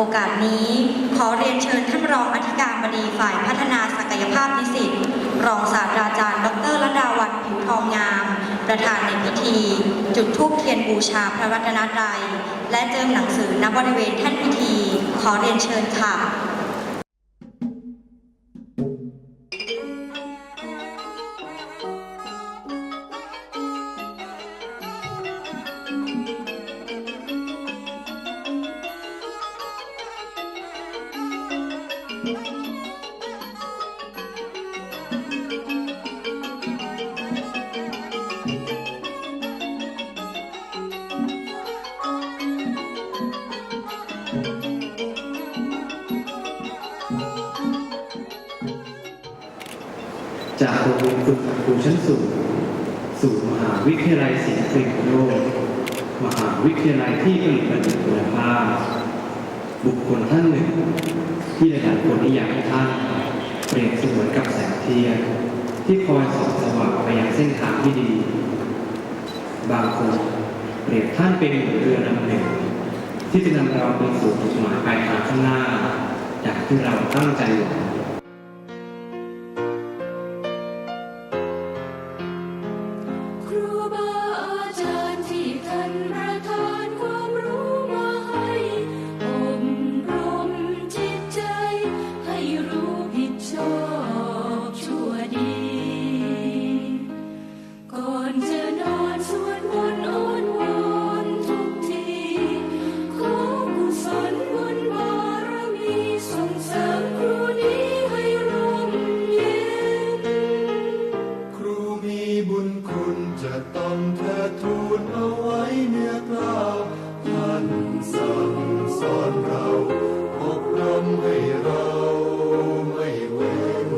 โอกาสนี้ขอเรียนเชิญท่านรองอธิการบดีฝ่ายพัฒนาศักยภาพนิสิต รองศาสตราจารย์ ดรระดาวันผิวทองงาม ประธานในพิธี จุดธูปเทียนบูชาพระรัตนตรัยและเจิมหนังสือณบริเวณแท่นพิธี ขอเรียนเชิญค่ะ จากโรงเรียนฝึกครูชั้นสูง สู่มหาวิทยาลัยศิลปริโลก มหาวิทยาลัยที่ผลิตบัณฑิตคุณภาพ บุคคลท่านหนึ่ง ที่หลายๆคนนิยามท่านเปรียบเสมือนกับแสงเทียนที่คอยส่องสว่างไปยังเส้นทางที่ดี บางคนเปรียบท่านเป็นเหมือนเรือลำหนึ่ง ที่จะนำเราไปสู่จุดหมายปลายทางข้างหน้าอย่างที่เราตั้งใจหวัง สั่งสอนเราอบรมให้เราไม่เว้น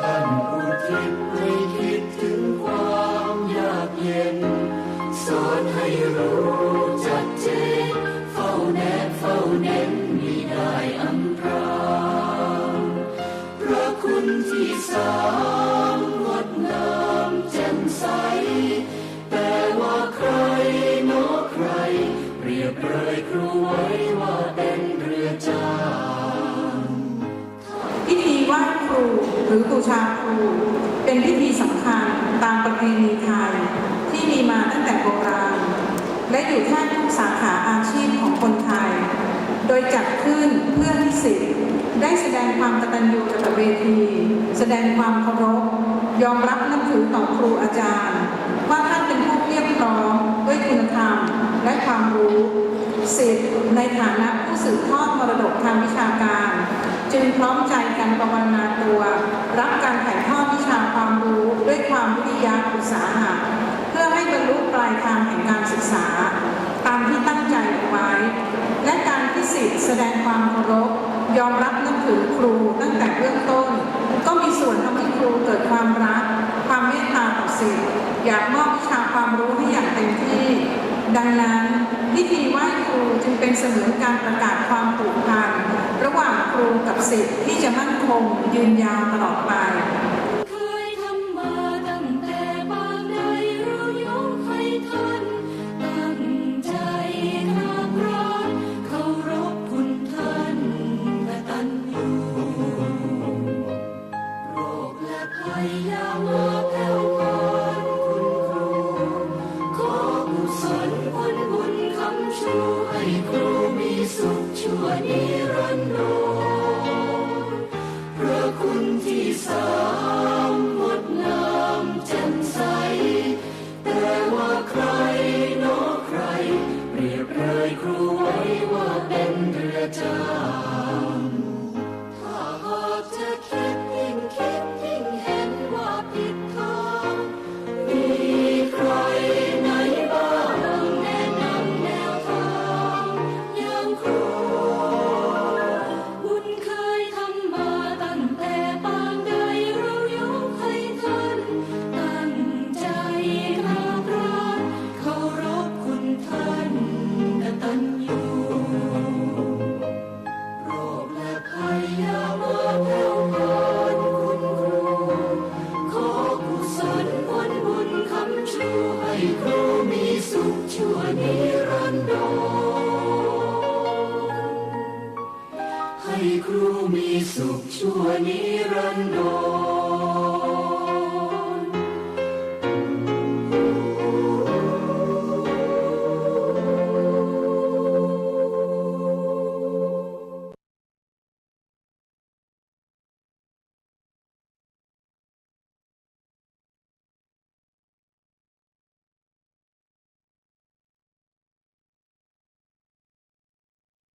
ท่านอุทิศให้คิดถึงความยากเย็น สอนให้รู้จัดเจนเฝ้าแนบเฝ้าเน้นมิได้อำพรางพระคุณที่สา หรือบูชาครูเป็นพิธีสำคัญตามประเพณีไทยที่มีมาตั้งแต่โบราณ และอยู่แทบทุกสาขาอาชีพของคนไทย โดยจัดขึ้นเพื่อให้สิทธิ์ได้แสดงความกตัญญูกตเวที แสดงความเคารพ ยอมรับนับถือต่อครูอาจารย์ ว่าท่านเป็นผู้เรียบร้อมด้วยคุณธรรมและความรู้สิทธิ์ในฐานะผู้สืบทอดมรดกทางวิชา จึงพร้อมใจกันประวนาตัว รับการถ่ายทอดวิชาความรู้ด้วยความวิทยาอุตสาหะเพื่อให้บรรลุปลายทางแห่งการศึกษา ตามที่ตั้งใจไว้ และการที่สิทธิ์แสดงความเคารพยอมรับนับถือครูตั้งแต่เบื้องต้น ก็มีส่วนทำให้ครูเกิดความรัก ความเมตตาต่อสิทธิ์อยากมอบวิชาความรู้ให้อย่างเต็มที่ ดังนั้น พิธีไหว้ครูจึงเป็นเสมือนการประกาศความผูกพันระหว่างครูกับศิษย์ที่จะมั่นคงยืนยาวตลอดไป ชั่วนิรันดร